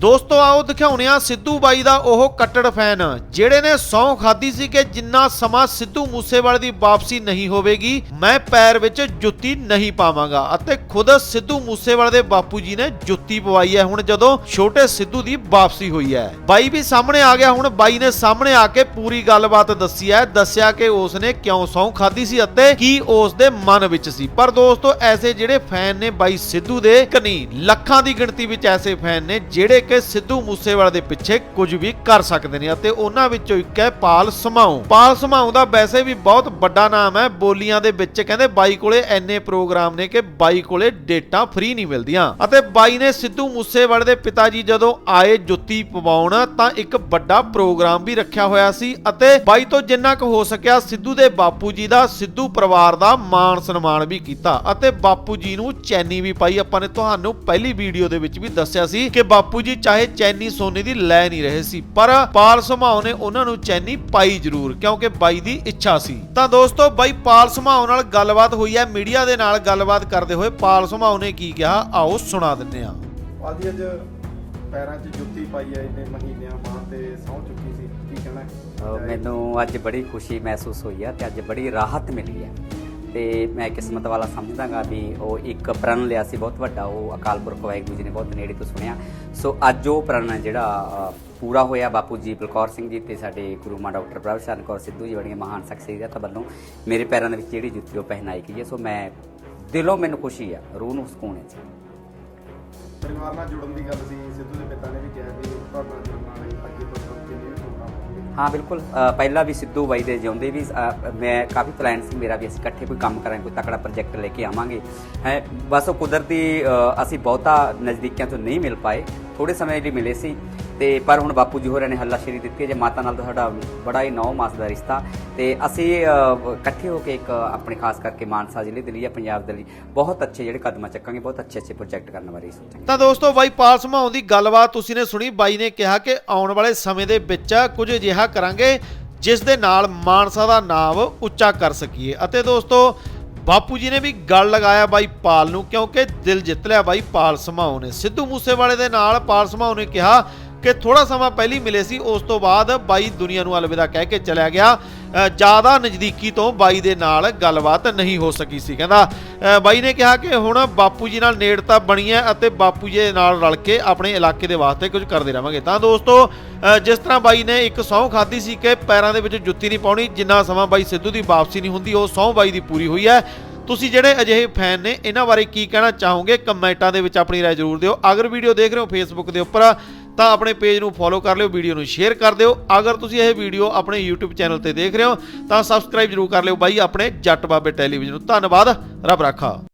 ਦੋਸਤੋ, ਆਓ ਦਿਖਾਉਣੇ ਆ ਸਿੱਧੂ ਬਾਈ ਦਾ ਉਹ ਕੱਟੜ ਫੈਨ, ਜਿਹੜੇ ਨੇ ਸੌਂ ਖਾਦੀ ਸੀ ਕਿ ਜਿੰਨਾ ਸਮਾਂ ਸਿੱਧੂ ਮੂਸੇਵਾਲੇ ਦੀ ਵਾਪਸੀ ਨਹੀਂ ਹੋਵੇਗੀ, ਮੈਂ ਪੈਰ ਵਿੱਚ ਜੁੱਤੀ ਨਹੀਂ ਪਾਵਾਂਗਾ ਅਤੇ ਖੁਦ ਸਿੱਧੂ ਮੂਸੇਵਾਲੇ ਦੇ ਬਾਪੂ ਜੀ ਨੇ ਜੁੱਤੀ ਪਵਾਈ ਹੈ। ਹੁਣ ਜਦੋਂ ਛੋਟੇ ਸਿੱਧੂ ਦੀ ਵਾਪਸੀ ਹੋਈ ਹੈ, ਬਾਈ ਵੀ ਸਾਹਮਣੇ ਆ ਗਿਆ। ਹੁਣ ਬਾਈ ਨੇ ਸਾਹਮਣੇ ਆ ਕੇ ਪੂਰੀ ਗੱਲਬਾਤ ਦੱਸੀ ਹੈ, ਦੱਸਿਆ ਕਿ ਉਸ ਨੇ ਕਿਉਂ ਸੌਂ ਖਾਦੀ ਸੀ ਅਤੇ ਕੀ ਉਸ ਦੇ ਮਨ ਵਿੱਚ ਸੀ। ਪਰ ਦੋਸਤੋ, ਐਸੇ ਜਿਹੜੇ ਫੈਨ ਨੇ ਬਾਈ ਸਿੱਧੂ ਦੇ ਕਨੀ ਲੱਖਾਂ ਦੀ ਗਿਣਤੀ ਵਿੱਚ ਐਸੇ ਫੈਨ ਨੇ ਜਿਹੜੇ ਕਿ ਸਿੱਧੂ ਮੂਸੇਵਾਲੇ ਦੇ ਪਿੱਛੇ ਕੁਝ ਵੀ ਕਰ ਸਕਦੇ ਨੇ ਅਤੇ ਉਹਨਾਂ ਵਿੱਚੋਂ ਇੱਕ ਹੈ ਪਾਲ ਸਮਾਉ ਪਾਲ ਸਮਾਉ ਦਾ ਵੈਸੇ ਵੀ ਬਹੁਤ ਵੱਡਾ ਨਾਮ ਹੈ। ਬੋਲੀਆਂ ਦੇ ਵਿੱਚ ਕਹਿੰਦੇ ਬਾਈ ਕੋਲੇ ਐਨੇ ਪ੍ਰੋਗਰਾਮ ਨੇ ਕਿ ਬਾਈ ਕੋਲੇ ਡੇਟਾ ਫ੍ਰੀ ਨਹੀਂ ਮਿਲਦੀਆਂ। ਅਤੇ ਬਾਈ ਨੇ ਸਿੱਧੂ ਮੂਸੇਵਾਲੇ ਦੇ ਪਿਤਾ ਜੀ ਜਦੋਂ ਆਏ ਜੁੱਤੀ ਪਵਾਉਣ ਤਾਂ ਇੱਕ ਵੱਡਾ ਪ੍ਰੋਗਰਾਮ ਵੀ ਰੱਖਿਆ ਹੋਇਆ ਸੀ ਅਤੇ ਬਾਈ ਤੋਂ ਜਿੰਨਾ ਕੁ ਹੋ ਸਕਿਆ ਸਿੱਧੂ ਦੇ ਬਾਪੂ ਜੀ ਦਾ ਸਿੱਧੂ ਪਰਿਵਾਰ ਦਾ ਮਾਣ ਸਨਮਾਨ ਵੀ ਕੀਤਾ ਅਤੇ ਬਾਪੂ ਜੀ ਨੂੰ ਚੈਨੀ ਵੀ ਪਾਈ। ਆਪਾਂ ਨੇ ਤੁਹਾਨੂੰ ਪਹਿਲੀ ਵੀਡੀਓ ਦੇ ਵਿੱਚ ਵੀ ਦੱਸਿਆ ਸੀ ਕਿ ਬਾਪੂ ਜੀ ਚਾਹੇ ਚੈਨੀ ਸੋਨੇ ਦੀ ਲੈ ਨਹੀਂ ਰਹੇ ਸੀ ਪਰ ਪਾਲ ਸਮਾਉ ਨੇ ਉਹਨਾਂ ਨੂੰ ਚੈਨੀ ਪਾਈ ਜ਼ਰੂਰ ਕਿਉਂਕਿ ਬਾਈ ਦੀ ਇੱਛਾ ਸੀ। ਤਾਂ ਦੋਸਤੋ ਬਾਈ ਪਾਲ ਸਮਾਉ ਨਾਲ ਗੱਲਬਾਤ ਹੋਈ ਹੈ ਮੀਡੀਆ ਦੇ ਨਾਲ ਗੱਲਬਾਤ ਕਰਦੇ ਹੋਏ ਪਾਲ ਸਮਾਉ ਨੇ ਕੀ ਕਿਹਾ ਆਓ ਸੁਣਾ ਦਿੰਦੇ ਹਾਂ। ਆਦੀ ਅੱਜ ਪੈਰਾਂ 'ਚ ਜੁੱਤੀ ਪਾਈ ਐ ਇੰਨੇ ਮਹੀਨਿਆਂ ਬਾਅਦ ਤੇ ਸੌਂ ਚੁੱਕੀ ਸੀ ਕੀ ਕਹਿਣਾ? ਮੈਨੂੰ ਅੱਜ ਬੜੀ ਖੁਸ਼ੀ ਮਹਿਸੂਸ ਹੋਈ ਹੈ ਤੇ ਅੱਜ ਬੜੀ ਰਾਹਤ ਮਿਲੀ ਹੈ। ਤੇ ਮੈਂ ਕਿਸਮਤ ਵਾਲਾ ਸਮਝਦਾਗਾ ਵੀ ਉਹ ਇੱਕ ਪ੍ਰਣ ਲਿਆ ਸੀ, ਬਹੁਤ ਵੱਡਾ। ਉਹ ਅਕਾਲ ਪੁਰਖ ਵਾਹਿਗੁਰੂ ਜੀ ਨੇ ਬਹੁਤ ਨੇੜੇ ਤੋਂ ਸੁਣਿਆ। ਸੋ ਅੱਜ ਉਹ ਪ੍ਰਣ ਜਿਹੜਾ ਪੂਰਾ ਹੋਇਆ ਬਾਪੂ ਜੀ ਬਲਕੌਰ ਸਿੰਘ ਜੀ ਤੇ ਸਾਡੇ ਗੁਰੂ ਮਾਂ ਡਾਕਟਰ ਪ੍ਰਭ ਸ਼ਰਨ ਕੌਰ ਸਿੱਧੂ ਜੀ ਬੜੀਆਂ ਮਹਾਨ ਸ਼ਖਸੀਅਤਾਂ ਵੱਲੋਂ ਮੇਰੇ ਪੈਰਾਂ ਦੇ ਵਿੱਚ ਜਿਹੜੀ ਜੁੱਤੀ ਉਹ ਪਹਿਨਾਈ ਗਈ ਹੈ। ਸੋ ਮੈਂ, ਦਿਲੋਂ ਮੈਨੂੰ ਖੁਸ਼ੀ ਆ, ਰੂਹ ਨੂੰ ਸਕੂਨ ਹੈ ਪਰਿਵਾਰ ਨਾਲ ਜੁੜਨ ਦੀ ਗੱਲ ਸੀ, ਸਿੱਧੂ ਦੇ ਪਿਤਾ ਨੇ ਵੀ ਕਿਹਾ ਵੀ ਤੁਹਾਡੇ ਜੁੜਨ ਨਾਲ ਹਾਂ, ਬਿਲਕੁਲ। ਪਹਿਲਾਂ ਵੀ ਸਿੱਧੂ ਬਾਈ ਦੇ ਜਿਉਂਦੇ ਵੀ ਮੈਂ ਕਾਫੀ ਪਲਾਨ ਸੀ, ਮੇਰਾ ਵੀ ਅਸੀਂ ਇਕੱਠੇ ਕੋਈ ਕੰਮ ਕਰਾਂਗੇ, ਕੋਈ ਤਕੜਾ ਪ੍ਰੋਜੈਕਟ ਲੈ ਕੇ ਆਵਾਂਗੇ। ਹੈ, ਬਸ ਉਹ ਕੁਦਰਤੀ ਅਸੀਂ ਬਹੁਤਾ ਨਜ਼ਦੀਕਾਂ ਤੋਂ ਨਹੀਂ ਮਿਲ ਪਾਏ। ਥੋੜੇ ਸਮੇਂ ਲਈ ਮਿਲੇ ਸੀ। ਤੇ ਪਰ ਹੁਣ ਬਾਪੂ ਜੀ ਹੋਰਾਂ ਨੇ ਹੱਲਾਸ਼ੇਰੀ ਦਿੱਤੀ ਹੈ। ਜੇ ਮਾਤਾ ਨਾਲ ਤਾਂ ਸਾਡਾ ਬੜਾ ਹੀ ਨੌ ਮਾਸ ਦਾ ਰਿਸ਼ਤਾ ਤੇ ਅਸੀਂ ਇਕੱਠੇ ਹੋ ਕੇ ਇੱਕ ਆਪਣੇ ਖਾਸ ਕਰਕੇ ਮਾਨਸਾ ਜ਼ਿਲ੍ਹੇ ਦੇ ਲਈ ਜਾਂ ਪੰਜਾਬ ਦੇ ਲਈ ਬਹੁਤ ਅੱਛੇ ਜਿਹੜੇ ਕਦਮ ਚੱਕਾਂਗੇ, ਬਹੁਤ ਅੱਛੇ ਅੱਛੇ ਪ੍ਰੋਜੈਕਟ ਕਰਨ ਬਾਰੇ ਸੋਚਾਂਗੇ। ਤਾਂ ਦੋਸਤੋ ਬਾਈ ਪਾਲ ਸਮਾਉਣ ਦੀ ਗੱਲਬਾਤ ਤੁਸੀਂ ਨੇ ਸੁਣੀ। ਬਾਈ ਨੇ ਕਿਹਾ ਕਿ ਆਉਣ ਵਾਲੇ ਸਮੇਂ ਦੇ ਵਿੱਚ ਕੁਝ ਅਜਿਹਾ ਕਰਾਂਗੇ ਜਿਸ ਦੇ ਨਾਲ ਮਾਨਸਾ ਦਾ ਨਾਮ ਉੱਚਾ ਕਰ ਸਕੀਏ। ਅਤੇ ਦੋਸਤੋ ਬਾਪੂ ਜੀ ਨੇ ਵੀ ਗੱਲ ਲਗਾਇਆ ਬਾਈ ਪਾਲ ਨੂੰ, ਕਿਉਂਕਿ ਦਿਲ ਜਿੱਤ ਲਿਆ ਬਾਈ ਪਾਲ ਸਮਾਉ ਨੇ। ਸਿੱਧੂ ਮੂਸੇਵਾਲੇ ਦੇ ਨਾਲ ਪਾਲ ਸਮਾਉ ਨੇ ਕਿਹਾ ਕਿ ਥੋੜਾ ਸਮਾਂ ਪਹਿਲੀ ਮਿਲੇ ਸੀ, ਉਸ ਤੋਂ ਬਾਅਦ ਬਾਈ ਦੁਨੀਆ ਨੂੰ ਅਲਵਿਦਾ ਕਹਿ ਕੇ ਚਲਿਆ ਗਿਆ। ਜ਼ਿਆਦਾ ਨਜ਼ਦੀਕੀ ਤੋਂ ਬਾਈ ਦੇ ਨਾਲ ਗੱਲਬਾਤ ਨਹੀਂ ਹੋ ਸਕੀ ਸੀ। ਕਹਿੰਦਾ ਬਾਈ ਨੇ ਕਿਹਾ ਕਿ ਹੁਣ ਬਾਪੂ ਜੀ ਨਾਲ ਨੇੜਤਾ ਬਣੀ ਹੈ ਅਤੇ ਬਾਪੂ ਜੀ ਦੇ ਨਾਲ ਰਲ ਕੇ ਆਪਣੇ ਇਲਾਕੇ ਦੇ ਵਾਸਤੇ ਕੁਝ ਕਰਦੇ ਰਵਾਂਗੇ। ਤਾਂ ਦੋਸਤੋ ਜਿਸ ਤਰ੍ਹਾਂ ਬਾਈ ਨੇ ਇੱਕ ਸਹੁੰ ਖਾਧੀ ਸੀ ਕਿ ਪੈਰਾਂ ਦੇ ਵਿੱਚ ਜੁੱਤੀ ਨਹੀਂ ਪਾਉਣੀ, ਜਿੰਨਾ ਸਮਾਂ ਬਾਈ ਸਿੱਧੂ ਦੀ ਵਾਪਸੀ ਨਹੀਂ ਹੁੰਦੀ, ਉਹ ਸਹੁੰ ਬਾਈ ਦੀ ਪੂਰੀ ਹੋਈ ਹੈ। ਤੁਸੀਂ ਜਿਹੜੇ ਅਜਿਹੇ ਫੈਨ ਨੇ, ਇਹਨਾਂ ਬਾਰੇ ਕੀ ਕਹਿਣਾ ਚਾਹੋਗੇ? ਕਮੈਂਟਾਂ ਦੇ ਵਿੱਚ ਆਪਣੀ ਰਾਏ ਜ਼ਰੂਰ ਦਿਓ। ਅਗਰ ਵੀਡੀਓ ਦੇਖ ਰਹੇ ਹੋ ਫੇਸਬੁੱਕ ਦੇ ਉੱਪਰ ਤਾਂ ਆਪਣੇ ਪੇਜ ਨੂੰ ਫੋਲੋ ਕਰ ਲਿਓ ਵੀਡੀਓ ਨੂੰ ਸ਼ੇਅਰ ਕਰ ਦਿਓ। ਅਗਰ ਤੁਸੀਂ ਇਹ ਵੀਡੀਓ ਆਪਣੇ YouTube ਚੈਨਲ ਤੇ ਦੇਖ ਰਹੇ ਹੋ, ਤਾਂ ਸਬਸਕ੍ਰਾਈਬ ਜ਼ਰੂਰ ਕਰ ਲਿਓ ਬਾਈ ਆਪਣੇ ਜੱਟ ਬਾਬੇ ਟੈਲੀਵਿਜ਼ਨ ਨੂੰ। ਧੰਨਵਾਦ, ਰੱਬ ਰਾਖਾ।